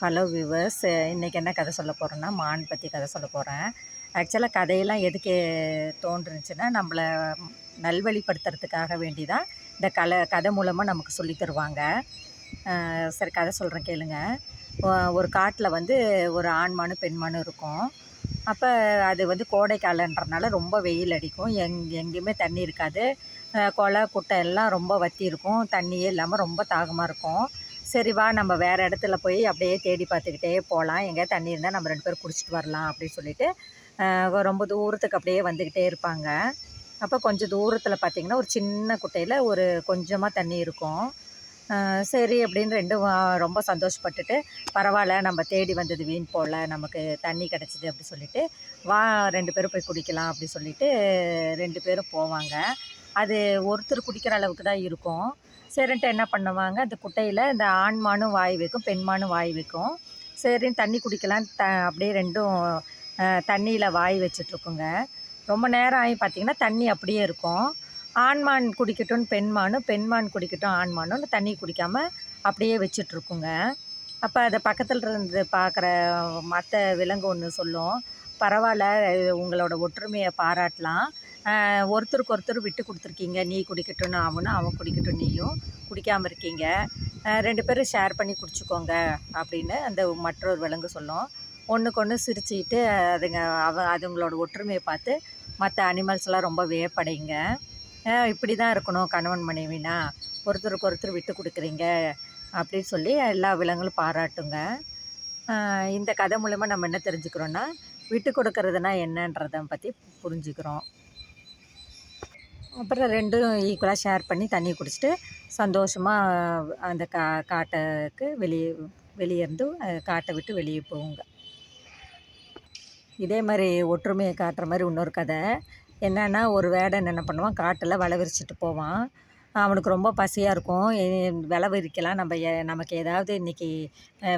Hello viewers இன்றைக்கி என்ன கதை சொல்ல போகிறேன்னா மான் பற்றி கதை சொல்ல போகிறேன் ஆக்சுவலாக கதையெல்லாம் எதுக்கு தோன்றுனுச்சுன்னா நம்மளை நல்வழிப்படுத்துறதுக்காக வேண்டி தான் இந்த கலை கதை மூலமாக நமக்கு சொல்லி தருவாங்க. சரி கதை சொல்கிறேன் கேளுங்க. ஒரு காட்டில் வந்து ஒரு ஆண்மானு பெண்மானு இருக்கும். அப்போ அது வந்து கோடைக்காலன்றனால ரொம்ப வெயில் அடிக்கும். எங் எங்கேயுமே தண்ணி இருக்காது. அஹ் குளம் குட்டை எல்லாம் ரொம்ப வத்தி இருக்கும். தண்ணியே இல்லாமல் ரொம்ப தாகமாக இருக்கும். சரி வா நம்ம வேறு இடத்துல போய் அப்படியே தேடி பார்த்துக்கிட்டே போகலாம் எங்கே தண்ணி இருந்தால் நம்ம ரெண்டு பேரும் குடிச்சிட்டு வரலாம் அப்படின்னு சொல்லிட்டு ரொம்ப தூரத்துக்கு அப்படியே வந்துக்கிட்டே இருப்பாங்க. அப்போ கொஞ்சம் தூரத்தில் பார்த்திங்கன்னா ஒரு சின்ன குட்டையில் ஒரு கொஞ்சமாக தண்ணி இருக்கும். சரி அப்படின்னு ரெண்டும் வா- ரொம்ப சந்தோஷப்பட்டுட்டு பரவாயில்ல நம்ம தேடி வந்தது வீண் போகல நமக்கு தண்ணி கிடச்சிது அப்படி சொல்லிட்டு வா ரெண்டு பேரும் போய் குடிக்கலாம் அப்படி சொல்லிட்டு ரெண்டு பேரும் போவாங்க. அது ஒருத்தர் குடிக்கிற அளவுக்கு தான் இருக்கும். சரின்ட்டு என்ன பண்ணுவாங்க? அந்த குட்டையில் இந்த ஆண்மானும் வாய் வைக்கும் பெண்மானும் வாய் வைக்கும். சரின்னு தண்ணி குடிக்கலாம். த அப்படியே ரெண்டும் தண்ணியில் வாய் வச்சிட்ருக்குங்க. ரொம்ப நேரம் ஆகி பார்த்தீங்கன்னா தண்ணி அப்படியே இருக்கும். ஆண்மான் குடிக்கட்டும் பெண்மானும் பெண்மான் குடிக்கட்டும் ஆண்மானும் தண்ணி குடிக்காமல் அப்படியே வச்சிட்ருக்குங்க. அப்போ அதை பக்கத்தில் இருந்து பார்க்குற மற்ற விலங்கு ஒன்று சொல்லும். பரவாயில்ல உங்களோட ஒற்றுமையை பாராட்டலாம். ஒருத்தருக்கு ஒருத்தர் விட்டு கொடுத்துருக்கீங்க. நீ குடிக்கட்டும்னு அவனும் அவன் குடிக்கட்டும் நீயும் குடிக்காமல் இருக்கீங்க. ரெண்டு பேரும் ஷேர் பண்ணி குடிச்சுக்கோங்க அப்படின்னு அந்த மற்றொரு விலங்கு சொல்லும். ஒன்றுக்கு ஒன்று சிரிச்சுக்கிட்டு அதுங்க அவ அதுங்களோட ஒற்றுமையை பார்த்து மற்ற அனிமல்ஸ்லாம் ரொம்ப வியப்படைங்க இப்படி தான் இருக்கணும் கணவன் மனைவினா. ஒருத்தருக்கு ஒருத்தர் விட்டு கொடுக்குறீங்க அப்படின்னு சொல்லி எல்லா விலங்குகளும் பாராட்டுங்க. இந்த கதை மூலிமா நம்ம என்ன தெரிஞ்சுக்கிறோன்னா விட்டு கொடுக்கறதுனா என்னன்றதை பற்றி புரிஞ்சுக்கிறோம். அப்புறம் ரெண்டும் ஈக்குவலாக ஷேர் பண்ணி தண்ணி குடிச்சிட்டு சந்தோஷமாக அந்த கா காட்டுக்கு வெளியே வெளியே இருந்து காட்டை விட்டு வெளியே போகுங்க இதே மாதிரி ஒற்றுமையை காட்டுற மாதிரி இன்னொரு கதை. என்னென்னா ஒரு வேடன் என்ன பண்ணுவான்? காட்டில் வளவிரிச்சிட்டு விரிச்சிட்டு போவான். அவனுக்கு ரொம்ப பசியாக இருக்கும். எ- விரிக்கலாம் நம்ம நமக்கு ஏதாவது இன்றைக்கி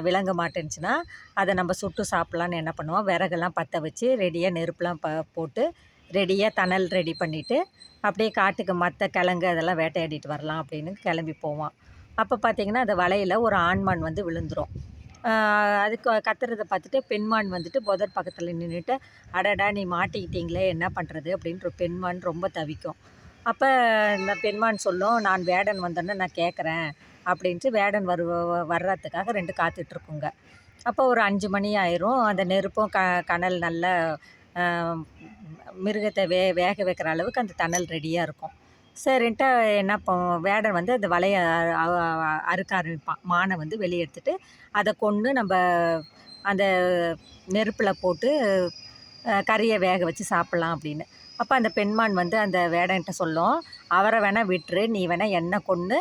விளங்க மாட்டேன்னுச்சுன்னா அதை நம்ம சுட்டு சாப்பிட்லான்னு என்ன பண்ணுவோம்? விறகெல்லாம் பற்ற வச்சு ரெடியாக நெருப்புலாம் ப போட்டு ரெடியாக தணல் ரெடி பண்ணிவிட்டு அப்படியே காட்டுக்கு மற்ற கிழங்கு அதெல்லாம் வேட்டையாடிட்டு வரலாம் அப்படின்னு கிளம்பி போவான். அப்போ பார்த்தீங்கன்னா அந்த வலையில் ஒரு ஆண்மான் வந்து விழுந்துடும் அதுக்கு கத்துறதை பார்த்துட்டு பெண்மான் வந்துட்டு புதர் பக்கத்தில் நின்றுட்டு அடடா நீ மாட்டிக்கிட்டீங்களே என்ன பண்ணுறது அப்படின்ற பெண்மான் ரொம்ப தவிக்கும். அப்போ இந்த பெண்மான் சொல்லும் நான் வேடன் வந்தோன்னே நான் கேட்குறேன் அப்படின்ட்டு வேடன் வரு வர்றதுக்காக ரெண்டு காத்துட்ருக்குங்க. அப்போ ஒரு அஞ்சு மணி ஆயிரும். அந்த நெருப்பும் க கனல் நல்ல மிருகத்தை வே வேக வைக்கிற அளவுக்கு அந்த தணல் ரெடியாக இருக்கும். சரின்ட்டு என்ன வேடன் வந்து அந்த வலையை அறுக்க ஆரம்பிப்பான். மானை வந்து வெளியே எடுத்துட்டு அதை கொன்று நம்ம அந்த நெருப்பில் போட்டு கறியை வேக வச்சு சாப்பிட்லாம் அப்படின்னு. அப்போ அந்த பெண்மான் வந்து அந்த வேடன்கிட்ட சொல்லும் அவரை வேணால் விட்டுரு நீ வேணால் எண்ணெய் கொன்று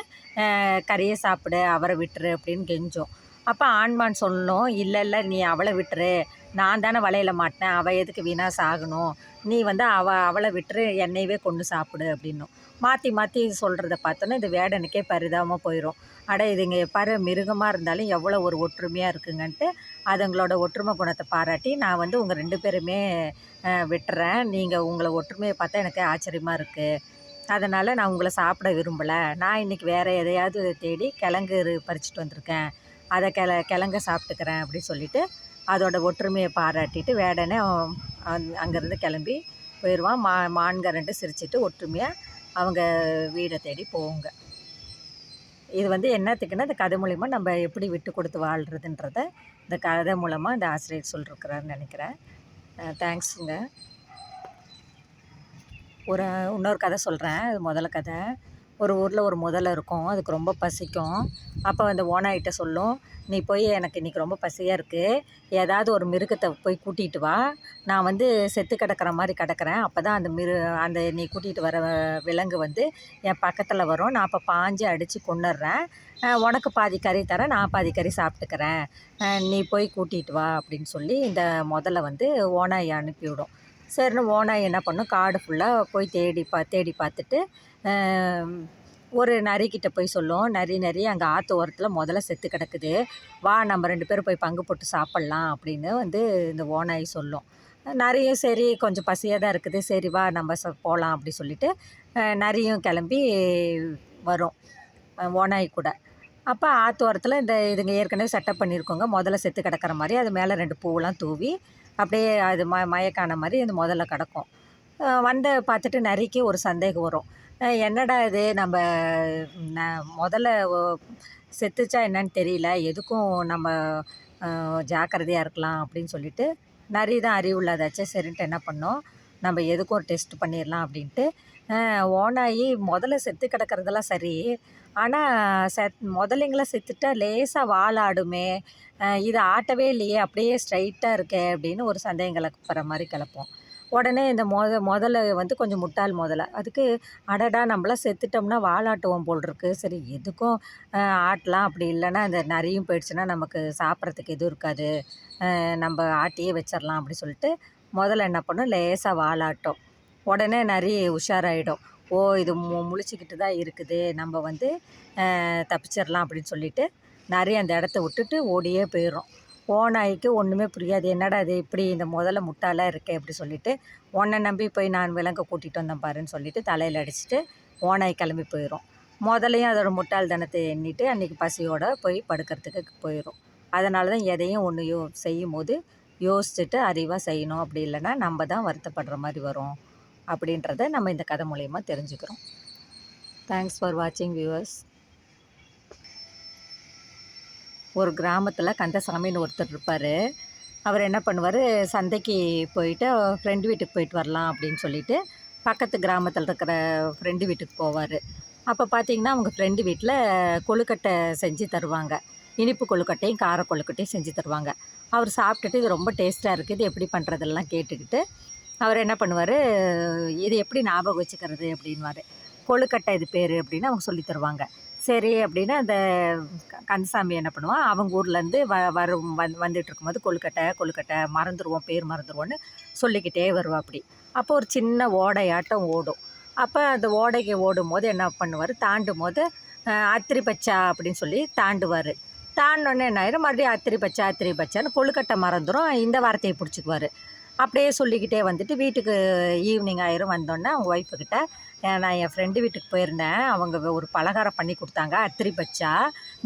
கறியை சாப்பிடு அவரை விட்டுரு அப்படின்னு கெஞ்சும். அப்போ ஆண்மான் சொல்லும் இல்லை இல்லை நீ அவளை விட்டுரு நான் தானே வலையில் மாட்டினேன். அவள் எதுக்கு வீணாக சாகணும்? நீ வந்து அவ அவளை விட்டுரு என்னையவே கொண்டு சாப்பிடு அப்படின்னும். மாற்றி மாற்றி சொல்கிறத பார்த்தோன்னா இந்த வேடனுக்கே பரிதாபமாக போயிடும் அட இதுங்க பாரு மிருகமாக இருந்தாலும் எவ்வளோ ஒரு ஒற்றுமையாக இருக்குங்கன்ட்டு அதுங்களோட ஒற்றுமை குணத்தை பாராட்டி நான் வந்து உங்கள் ரெண்டு பேருமே விட்டுறேன். நீங்கள் உங்களை ஒற்றுமையை பார்த்தா எனக்கு ஆச்சரியமாக இருக்குது அதனால் நான் உங்களை சாப்பிட விரும்பலை. நான் இன்றைக்கி வேறு எதையாவது தேடி கிழங்கு பறிச்சிட்டு வந்திருக்கேன். அதை கிள கிழங்க சாப்பிட்டுக்கிறேன் அப்படின்னு சொல்லிட்டு அதோட ஒற்றுமையை பாராட்டிட்டு வேடனே அங்கேருந்து கிளம்பி போயிடுவான். மா மான்க ரெண்டு சிரிச்சிட்டு ஒற்றுமையாக அவங்க வீடை தேடி போவோங்க இது வந்து என்னத்துக்குன்னா இந்த கதை மூலிமா நம்ம எப்படி விட்டு கொடுத்து வாழ்கிறதுன்றத இந்த கதை மூலமாக இந்த ஆசிரியர் சொல்லிருக்கிறாருன்னு நினைக்கிறேன். தேங்க்ஸுங்க ஒரு இன்னொரு கதை சொல்கிறேன் அது முதல்ல கதை. ஒரு ஊரில் ஒரு முதலை இருக்கும். அதுக்கு ரொம்ப பசிக்கும். அப்போ அந்த ஓனாயிட்ட சொல்லும் நீ போய் எனக்கு இன்றைக்கி ரொம்ப பசியாக இருக்குது ஏதாவது ஒரு மிருகத்தை போய் கூட்டிகிட்டு வா. நான் வந்து செத்து கிடக்கிற மாதிரி கிடக்கிறேன். அப்போ தான் அந்த மிரு அந்த நீ கூட்டிகிட்டு வர விலங்கு வந்து என் பக்கத்தில் வரும். நான் அப்போ பாஞ்சு அடித்து கொண்டுடுறேன் உனக்கு பாதி கறி தரேன். நான் பாதி கறி சாப்பிட்டுக்கிறேன். நீ போய் கூட்டிகிட்டு வா. அப்படின்னு சொல்லி இந்த முதல்ல வந்து ஓனாயை அனுப்பிவிடும். சரின்னு ஓனாய் என்ன பண்ணும் காடு ஃபுல்லாக போய் தேடி பா தேடி பார்த்துட்டு ஒரு நரிக்கிட்ட போய் சொல்லும் நரி நரி அங்கே ஆற்று ஓரத்தில் முதல்ல செத்து கிடக்குது. வா நம்ம ரெண்டு பேரும் போய் பங்கு போட்டு சாப்பிட்லாம் அப்படின்னு வந்து இந்த ஓனாய் சொல்லும். நரியும் சரி கொஞ்சம் பசியாக தான் இருக்குது. சரி வா நம்ம ச போகலாம் அப்படி சொல்லிட்டு நரியும் கிளம்பி வரும். ஓனாய் கூட. அப்போ ஆத்தோரத்தில் இந்த இதுங்க ஏற்கனவே செட்டப் பண்ணியிருக்கோங்க முதல்ல செத்து கிடக்கிற மாதிரி அது மேலே ரெண்டு பூவெலாம் தூவி அப்படியே அது ம மயக்கான மாதிரி அது முதல்ல கிடக்கும். அஹ் வந்த பார்த்துட்டு நரிக்கு ஒரு சந்தேகம் வரும். என்னடா இது? நம்ம ந முதல்ல செத்துச்சா என்னன்னு தெரியல. எதுக்கும் நம்ம ஜாக்கிரதையாக இருக்கலாம் அப்படின்னு சொல்லிட்டு நரி தான் அறிவுள்ளதாச்சே சரின்ட்டு என்ன பண்ணோம். நம்ம எதுக்கும் ஒரு டெஸ்ட் பண்ணிடலாம் அப்படின்ட்டு ஓனாயி முதல்ல செத்து கிடக்கிறதெல்லாம் சரி. ஆனால் செத் முதலைங்களாம் செத்துட்டா லேசாக வாழாடுமே இது ஆட்டவே இல்லையே அப்படியே ஸ்ட்ரைட்டாக இருக்கே அப்படின்னு ஒரு சந்தேகம் கிளப்புற மாதிரி கிளப்போம் உடனே இந்த மொத முதல்ல வந்து கொஞ்சம் முட்டாள் முதல்ல. அதுக்கு அடடா நம்மளாம் செத்துட்டோம்னா வாழாட்டுவோம் போல் இருக்கு. சரி எதுக்கும் ஆட்டலாம். அப்படி இல்லைன்னா இந்த நரியும் போயிடுச்சுன்னா நமக்கு சாப்பிட்றதுக்கு எதுவும் இருக்காது. நம்ம ஆட்டியே வச்சிடலாம் அப்படி சொல்லிட்டு முதல்ல என்ன பண்ணும்? லேசாக வாழாட்டும் உடனே நரி உஷாராயிடும். ஓ இது மு முழிச்சிக்கிட்டு தான் இருக்குது. நம்ம வந்து தப்பிச்சிடலாம் அப்படின்னு சொல்லிட்டு நரி அந்த இடத்த விட்டுட்டு ஓடியே போயிடும் ஓநாய்க்கு ஒன்றுமே புரியாது. என்னடா இது? இப்படி இந்த முதல்ல முட்டாளாக இருக்கே அப்படி சொல்லிட்டு உன்னை நம்பி போய் நான் விலங்க கூட்டிகிட்டு வந்தேன் பாருன்னு சொல்லிட்டு தலையில் அடிச்சுட்டு ஓநாய் கிளம்பி போயிடும் முதலையும் அதோட முட்டாள்தனத்தை எண்ணிட்டு அன்றைக்கி பசியோட போய் படுக்கிறதுக்கு போயிடும் அதனால தான் எதையும் ஒன்று யோ செய்யும் போது யோசிச்சுட்டு அறிவாக செய்யணும். அப்படி இல்லைன்னா நம்ம தான் வருத்தப்படுற மாதிரி வரும். அப்படின்றத நம்ம இந்த கதை மூலயமா தெரிஞ்சுக்கிறோம். தேங்க்ஸ் ஃபார் வாட்சிங் வியூவர்ஸ் ஒரு கிராமத்தில் கந்தசாமின்னு ஒருத்தர் இருப்பார். அவர் என்ன பண்ணுவார்? சந்தைக்கு போயிட்டு ஃப்ரெண்டு வீட்டுக்கு போயிட்டு வரலாம் அப்படின்னு சொல்லிட்டு பக்கத்து கிராமத்தில் இருக்கிற ஃப்ரெண்டு வீட்டுக்கு போவார். அப்போ பார்த்தீங்கன்னா அவங்க ஃப்ரெண்டு வீட்டில் கொழுக்கட்டை செஞ்சு தருவாங்க. இனிப்பு கொழுக்கட்டையும் கார கொழுக்கட்டையும் செஞ்சு தருவாங்க. அவர் சாப்பிட்டுட்டு இது ரொம்ப டேஸ்ட்டாக இருக்குது இது எப்படி பண்ணுறதெல்லாம் கேட்டுக்கிட்டு அவர் என்ன பண்ணுவார் இது எப்படி ஞாபகம் வச்சுக்கிறது அப்படின்வாரு கொழுக்கட்டை இது பேர் அப்படின்னு அவங்க சொல்லி தருவாங்க. சரி அப்படின்னு அந்த க- கந்தசாமி என்ன பண்ணுவான் அவங்க ஊர்லேருந்து வ வரும் வந் வந்துட்டு இருக்கும்போது கொழுக்கட்டை கொழுக்கட்டை மறந்துடுவோம் பேர் மறந்துடுவோன்னு சொல்லிக்கிட்டே வருவா அப்படி அப்போ ஒரு சின்ன ஓடையாட்டம் ஓடும். அப்போ அந்த ஓடைக்கு ஓடும் போது என்ன பண்ணுவார் தாண்டும் போது அத்திரி பச்சா அப்படின்னு சொல்லி தாண்டுவார். தாண்டினோடனே என்ன ஆயிரும் மறுபடியும் அத்திரி பச்சா அத்திரி பச்சான்னு கொழுக்கட்டை மறந்துடும் இந்த வார்த்தையை பிடிச்சிக்குவார். அப்படியே சொல்லிக்கிட்டே வந்துட்டு வீட்டுக்கு ஈவினிங் ஆயிரும். வந்தோடனே அவங்க ஒய்ஃபுக்கிட்ட நான் என் ஃப்ரெண்டு வீட்டுக்கு போயிருந்தேன். அவங்க ஒரு பலகாரம் பண்ணி கொடுத்தாங்க. அத்திரி பச்சா.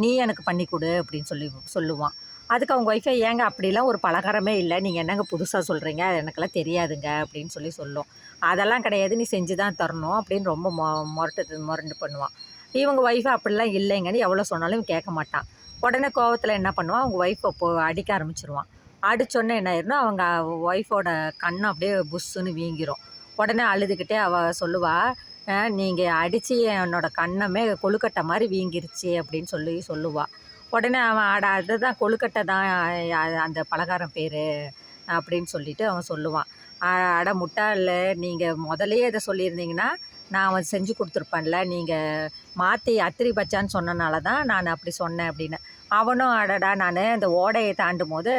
நீ எனக்கு பண்ணி கொடு அப்படின்னு சொல்லி சொல்லுவான். அதுக்கு அவங்க ஒய்ஃபை ஏங்க அப்படிலாம் ஒரு பலகாரமே இல்லை. நீங்கள் என்னங்க புதுசாக சொல்கிறீங்க அது எனக்கெல்லாம் தெரியாதுங்க அப்படின்னு சொல்லி சொல்லும். அதெல்லாம் கிடையாது. நீ செஞ்சு தான் தரணும் அப்படின்னு ரொம்ப மொ முரட்டு முரண்டு பண்ணுவான். இவங்க ஒய்ஃபை அப்படிலாம் இல்லைங்கன்னு எவ்வளோ சொன்னாலும் கேட்க மாட்டான். உடனே கோவத்தில் என்ன பண்ணுவான்? அவங்க ஒய்ஃபை போ அடிக்க ஆரம்பிச்சிருவான். அடித்தோடனே என்ன ஆயிரும்னா அவங்க ஒய்ஃபோட கண்ணம் அப்படியே புஷ்ஷுன்னு வீங்கிரும். உடனே அழுதுகிட்டே அவள் சொல்லுவாள் நீங்கள் அடித்து என்னோட கண்ணமே கொழுக்கட்டை மாதிரி வீங்கிருச்சு அப்படின்னு சொல்லி சொல்லுவாள் உடனே அவன் அட அதுதான் கொழுக்கட்டை தான் அந்த பலகாரம் பேர் அப்படின்னு சொல்லிட்டு அவன் சொல்லுவான். அட முட்டாள் நீங்கள் முதல்லயே இதை சொல்லியிருந்தீங்கன்னா நான் அவன் செஞ்சு கொடுத்துருப்பேன்ல. நீங்கள் மாற்றி அத்திரி பச்சான்னு சொன்னனால தான் நான் அப்படி சொன்னேன் அப்படின்னு. அவனும் அடடா நான் இந்த ஓடையை தாண்டும் போது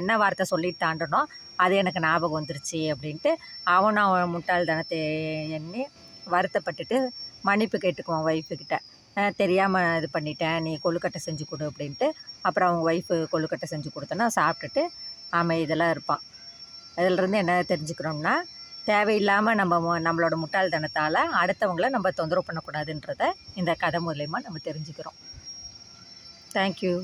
என்ன வார்த்தை சொல்லிட்டு தாண்டனோ அது எனக்கு ஞாபகம் வந்துருச்சு அப்படின்ட்டு அவனும் அவன் முட்டாள்தனத்தை எண்ணி வருத்தப்பட்டுட்டு மன்னிப்பு கேட்டுக்குவான் ஒய்ஃபுக்கிட்ட தெரியாமல் இது பண்ணிட்டேன் நீ கொழுக்கட்டை செஞ்சு கொடு அப்படின்ட்டு. அப்புறம் அவங்க ஒய்ஃபு கொழுக்கட்டை செஞ்சு கொடுத்தோன்னா சாப்பிட்டுட்டு அமைதியெல்லாம் இருப்பான். இதிலிருந்து என்ன தெரிஞ்சுக்கிறோம்னா தேவையில்லாமல் நம்ம நம்மளோட முட்டாள்தனத்தால் அடுத்தவங்கள நம்ம தொந்தரவு பண்ணக்கூடாதுன்றத இந்த கதை மூலயமா நம்ம தெரிஞ்சுக்கிறோம். தேங்க்யூ